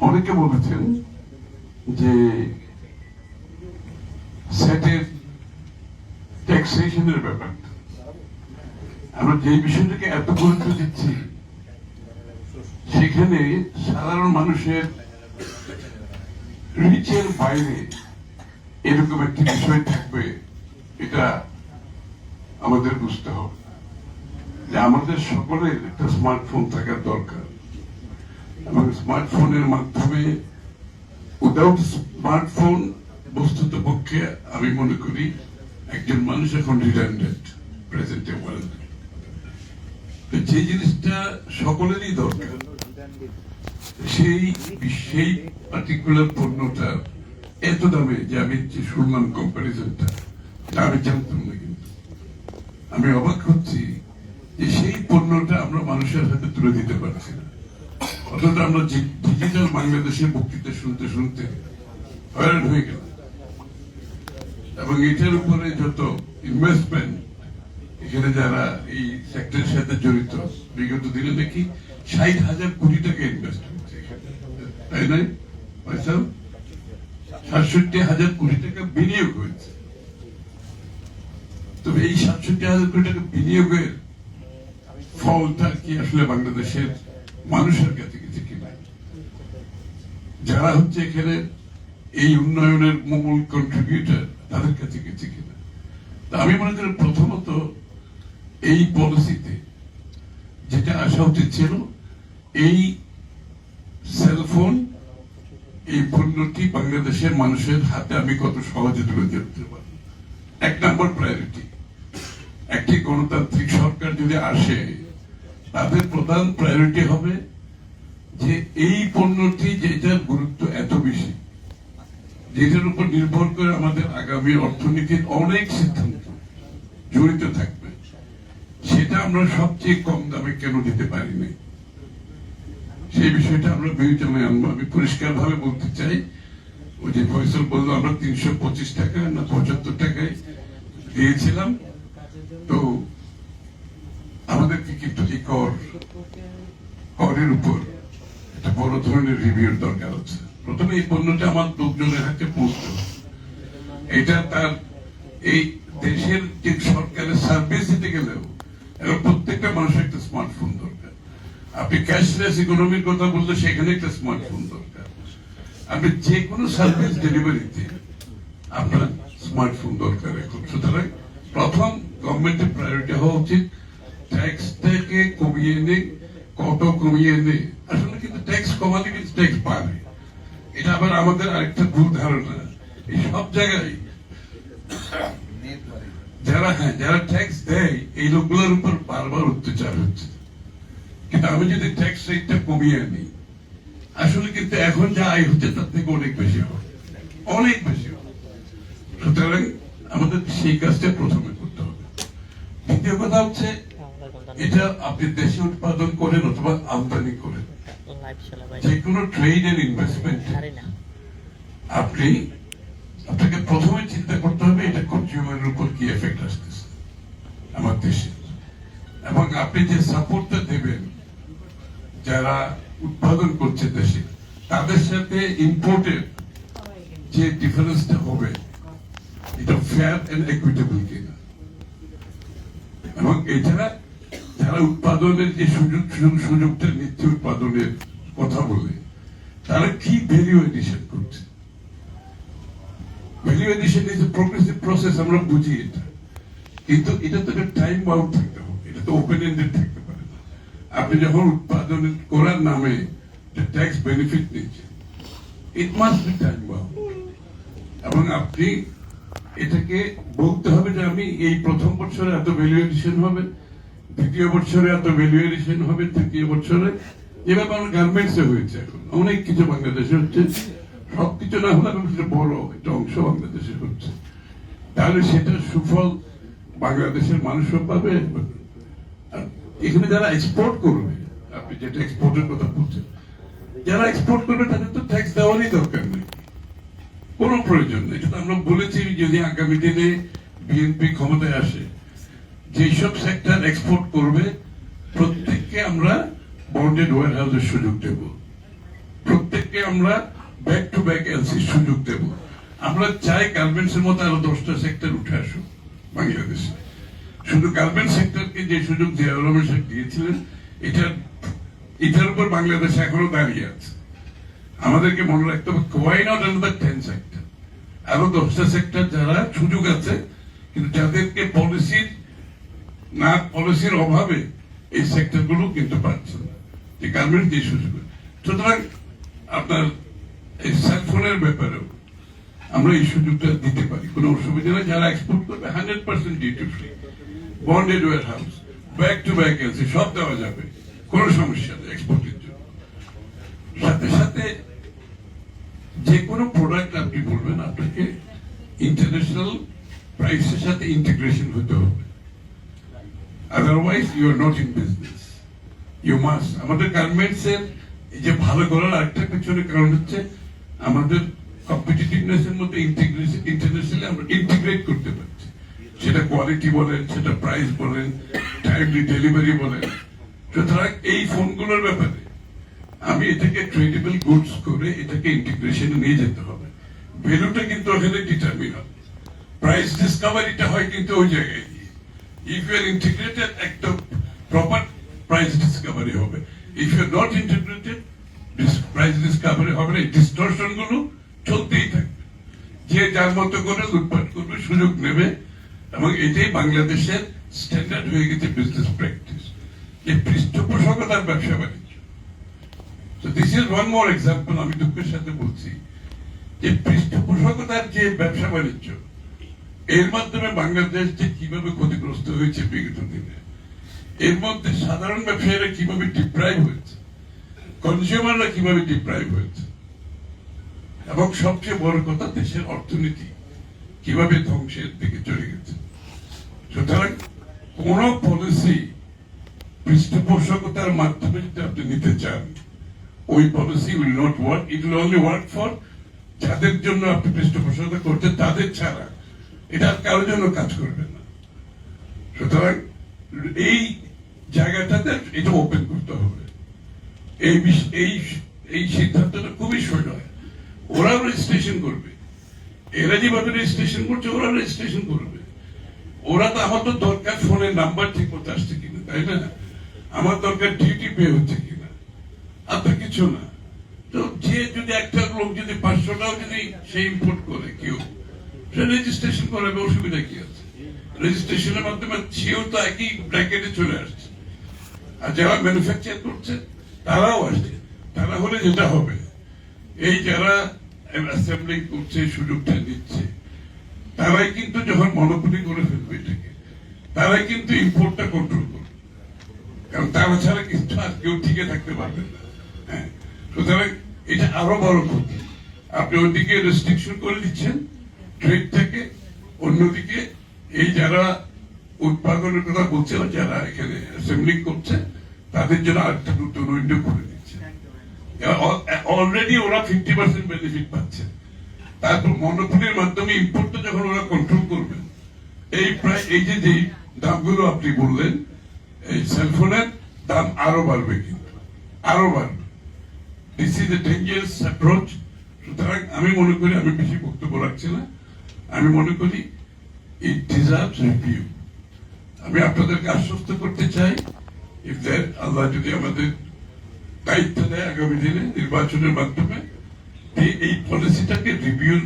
অনেকে বলেছেন যে সেটের ট্যাক্সেশনের ব্যাপারটা আমরা যে বিষয়টাকে এত গুরুত্ব দিচ্ছি, সেখানে সাধারণ মানুষের রিচের বাইরে এরকম একটি বিষয় থাকবে, এটা আমাদের বুঝতে হবে। যে আমাদের সকলের একটা স্মার্টফোন থাকার দরকার। এবং স্মার্টফোনের মাধ্যমে উইদাউট স্মার্টফোন বস্তুত পক্ষে আমি মনে করি একজন মানুষ এখন রিডান্ডেন্ট প্রেজেন্ট যে জিনিসটা সকলেরই দরকার, সেই সেই পার্টিকুলার পণ্যটা এত দামে যে আমি শুনলাম কম্পারিজনটা আমি জানতাম না কিন্তু। আমি অবাক হচ্ছি যে সেই পণ্যটা আমরা মানুষের হাতে তুলে দিতে পারছি না। অথচ আমরা ডিজিটাল বাংলাদেশের বক্তৃতা শুনতে শুনতে হয়রান হয়ে গেল এবং এটার উপরে যত ইনভেস্টমেন্ট এখানে যারা এই সেক্টরের সাথে জড়িত, বিগত দিনে দেখি ষাট হাজার কোটি টাকা ইনভেস্ট এখানে। তাই নাই সাতষট্টি হাজার কোটি টাকা বিনিয়োগ হয়েছে। তবে এই সাতষট্টি হাজার কোটি টাকা বিনিয়োগের ফলটা কি আসলে বাংলাদেশের মানুষের কাছে যারা হচ্ছে এখানে এই উন্নয়নের মূল কন্ট্রিবিউটার তাদের কাছে গেছে কিনা? আমি মনে করি প্রথমত এই পলিসিতে যেটা আসা উচিত ছিল, এই সেলফোন এই পণ্যটি বাংলাদেশের মানুষের হাতে আমি কত সহজে তুলে দিতে পারি এক নম্বর প্রায়োরিটি একটি গণতান্ত্রিক সরকার যদি আসে, তাদের প্রধান প্রায়োরিটি হবে যে এই পণ্যটি যেটার গুরুত্ব এত বেশি, যেটার উপর নির্ভর করে আমাদের আগামী অর্থনীতির অনেক সিদ্ধান্ত জড়িত থাকবে, সেটা আমরা সবচেয়ে কম দামে কেন দিতে পারিনি? সেই বিষয়টা আমরা বিবেচনায় আনব। আমি পরিষ্কার ভাবে বলতে চাই, ওই যে ফয়সল বলল, আমরা তিনশো পঁচিশ টাকা না পঁচাত্তর টাকায় দিয়েছিলাম। তো আমাদেরকে কিন্তু এই কর, করের উপর একটা বড় ধরনের রিভিউর দরকার আছে প্রথমে এই পণ্যটা আমার লোকজনের হাতে পৌঁছতে এটা তার এই দেশের যে সরকারের সার্ভিস দিতে গেলেও এখন প্রত্যেকটা মানুষের একটা স্মার্টফোন দরকার। আপনি ক্যাশলেস ইকোনমির কথা বললে সেখানে একটা স্মার্টফোন দরকার। আপনি যে কোনো সার্ভিস ডেলিভারিতে আপনার স্মার্টফোন দরকার এখন। সুতরাং প্রথম গভর্নমেন্টের প্রায়োরিটি হওয়া উচিত। ট্যাক্সটাকে কমিয়ে এনে কত কমিয়ে এনে আসলে ট্যাক্স কিন্তু ট্যাক্স বাড়ে এটা আবার আমাদের আরেকটা ভুল ধারণা। এই সব জায়গায় যারা হ্যাঁ যারা ট্যাক্স দেয়, এই লোকগুলোর উপর বারবার অত্যাচার হচ্ছে। কিন্তু আমি যদি ট্যাক্স রেটটা কমিয়ে আনি, আসলে কিন্তু এখন যা আয় হচ্ছে তার থেকে অনেক বেশি হবে। অনেক বেশি হবে। সুতরাং আমাদের সেই কাজটা প্রথমে করতে হবে। দ্বিতীয় কথা হচ্ছে, এটা আপনি দেশে উৎপাদন করেন অথবা আমদানি করেন। যে কোনো ট্রেড এন্ড ইনভেস্টমেন্ট আপনি আপনাকে প্রথমে চিন্তা করতে হবে এটা কনজিউমারের উপর কি এফেক্ট আসতেছে আমার দেশে। এবং আপনি যে সাপোর্টটা দেবেন যারা উৎপাদন করছে দেশে তাদের সাথে ইম্পোর্টের যে ডিফারেন্সটা হবে এটা ফেয়ার এন্ড ইকুইটেবল কিনা। এবং এছাড়া যারা উৎপাদনের যে সুযোগ সুযোগ- সুযোগটা নিত্য উৎপাদনের কথা বলে। তারা কি ভ্যালু এডিশন করছে? Value addition is a progressive process আমরা বুঝি এটা। কিন্তু এটা তো একটা টাইম বাউন্ড থাকতে হবে, এটা তো ওপেন এন্ডেড থাকতে পারে না। আপনি যখন উৎপাদন করার নামে ট্যাক্স বেনিফিট নিচ্ছেন it must be time bound এবং আপনি এটাকে বলতে হবে যে আমি এই প্রথম বছরে এত ভ্যালু এডিশন হবে, দ্বিতীয় বছরে এত ভ্যালু এডিশন হবে, তৃতীয় বছরে যেভাবে আমার গার্মেন্টসে হয়েছে এখন। অনেক কিছু বাংলাদেশে হচ্ছে। সবকিছু না হলে সেটা বড় একটা অংশ বাংলাদেশে হচ্ছে। তাহলে সেটা সুফল বাংলাদেশের মানুষও পাবে। এখানে যারা এক্সপোর্ট করবে, আপনি যেটা এক্সপোর্টের কথা বলছেন, যারা এক্সপোর্ট করবে তাদের তো ট্যাক্স দেওয়ারই দরকার নেই। কোনো প্রয়োজন নেই। এটা আমরা বলেছি, যদি আগামী দিনে বিএনপি ক্ষমতায় আসে, যেসব সেক্টর এক্সপোর্ট করবে, প্রত্যেককে আমরা বন্ডেড ওয়ার হাউসের সুযোগ দেব। প্রত্যেককে আমরা ব্যাক টু ব্যাক এলসি সুযোগ দেব। আমরা চাই গার্মেন্টস এর মতো আরও দশটা সেক্টর উঠে আসুক বাংলাদেশে। শুধু গার্মেন্টস সেক্টরকে যে সুযোগ জিয়াউর রহমান সাহেব দিয়েছিলেন, এটার এটার উপর বাংলাদেশ এখনও দাঁড়িয়ে আছে। আমাদেরকে মনে রাখতে হবে why not another ten sector আরও দশটা সেক্টর যারা সুযোগ আছে, কিন্তু যাদেরকে পলিসির না পলিসির অভাবে এই সেক্টরগুলো কিন্তু পাচ্ছে না, যে গার্মেন্ট যে সুযোগ সুতরাং আপনার এই সেলফোনের ব্যাপারেও আমরা এই সুযোগটা দিতে পারি, কোনো অসুবিধা নেই। যারা এক্সপোর্ট করবে hundred percent duty free bonded warehouse back to back আছে, সব দেওয়া যাবে, কোনো সমস্যা নেই এক্সপোর্টের জন্য। সাথে সাথে যে কোনো প্রোডাক্ট আপনি বলবেন, আপনাকে ইন্টারন্যাশনাল প্রাইসের সাথে ইন্টিগ্রেশন হতে হবে। Otherwise you are not in business you must আমাদের গার্মেন্টস এর যে ভালো করার আরেকটা পেছনে কারণ হচ্ছে আমাদের কম্পিটিটিভনেস এর মধ্যে ইন্টারন্যাশনালি আমরা ইন্টিগ্রেট করতে পারছি। সেটা কোয়ালিটি বলেন, সেটা প্রাইস বলেন টাইমলি ডেলিভারি বলেন। সুতরাং এই ফোনগুলোর ব্যাপারে আমি এটাকে ট্রেডেবল গুডস করে এটাকে ইন্টিগ্রেশনে নিয়ে যেতে হবে। ভ্যালুটা কিন্তু ওখানে ডিটারমিন হবে প্রাইস ডিসকাভারিটা হয় কিন্তু ওই জায়গায়। ইফ ইউ আর ইন্টিগ্রেটেড একটা প্রপার প্রাইস ডিসকাভারি হবে। If you not integrated price discovery হবে না ডিস্টরশনগুলো চলতেই থাকবে। যে যার মতো করে লুটপাট করবে, সুযোগ নেবে, এবং এটাই বাংলাদেশের স্ট্যান্ডার্ড হয়ে গেছে বিজনেস প্র্যাকটিস যে পৃষ্ঠপোষকতার ব্যবসা বাণিজ্য। This is one more example, আমি দুঃখের সাথে বলছি। যে পৃষ্ঠপোষকতার যে ব্যবসা বাণিজ্য এর মাধ্যমে বাংলাদেশ যে কীভাবে ক্ষতিগ্রস্ত হয়েছে বিগত দিনে, এর মধ্যে সাধারণ ব্যবসায়ীরা কীভাবে ডিপ্রাইভ হয়েছে কনজিউমাররা কীভাবে ডিপ্রাইভ হয়েছে, এবং সবচেয়ে বড় কথা দেশের অর্থনীতি কীভাবে ধ্বংসের দিকে চলে গেছে। সুতরাং কোন পলিসি পৃষ্ঠপোষকতার মাধ্যমে যদি আপনি নিতে চান, ওই policy will not work it will only work for যাদের জন্য আপনি পৃষ্ঠপোষকতা করছেন, তাদের ছাড়া এটা আর কারোর জন্য কাজ করবে না। সুতরাং এই জায়গাটাতে এটা ওপেন করতে হবে। এই এই সিদ্ধান্তটা খুবই সহজ ওরাও রেজিস্ট্রেশন করবে। এরা যেভাবে রেজিস্ট্রেশন করছে, ওরা রেজিস্ট্রেশন করবে। ওরা তো আমার তো দরকার ফোনের নাম্বার ঠিক মতো আসছে কিনা, তাই না? আমার দরকার ডিউটি পে হচ্ছে কিনা? আর তো কিছু না। তো যে যদি একটা লোক যদি পাঁচশোটাও যদি সে ইম্পোর্ট করে কেউ রেজিস্ট্রেশন করাবে অসুবিধা কি আছে? রেজিস্ট্রেশনের মাধ্যমে সেও তো একই ব্র্যাকেটে চলে আসছে। আর যারা ম্যানুফ্যাকচার করছে, তারাও আসছে। তারা হলে যেটা হবে, এই যারা অ্যাসেম্বলিং করছে, সুযোগটা নিচ্ছে, তারাই কিন্তু যখন মনোপলি করে ফেলবে এটাকে, তারাই কিন্তু ইম্পোর্টটা কন্ট্রোল করবে। কারণ তারা ছাড়া কিন্তু আর কেউ টিকে থাকতে পারবে না। হ্যাঁ সুতরাং এটা আরও বড় ক্ষতি। আপনি ওইদিকে রেস্ট্রিকশন করে দিচ্ছেন ট্রেড থেকে অন্যদিকে এই যারা উৎপাদনের কথা বলছে যারা এখানে অ্যাসেম্বলিং করছে, তাদের জন্য আরেকটা নতুন উইন্ডো করে দিচ্ছে। অলরেডি ওরা ফিফটি পার্সেন্ট বেনিফিট পাচ্ছে। তারপর মনোপলির মাধ্যমে ইম্পোর্টটা যখন ওরা কন্ট্রোল করবেন এই প্রায়, এই যে যে দামগুলো আপনি বললেন, এই সেলফোনের দাম আরও বাড়বে কিন্তু, আরও বাড়বে। This is a dangerous approach সুতরাং আমি মনে করি আমি বেশি বক্তব্য রাখছি না। আমি মনে করি ইট ডিজার্ভস রিভিউ আমি আপনাদেরকে আশ্বস্ত করতে চাই ইফ দ্যাট আল্লাহ যদি আমাদের দায়িত্ব দেয় আগামী দিনে নির্বাচনের মাধ্যমে এই পলিসিটাকে রিভিউর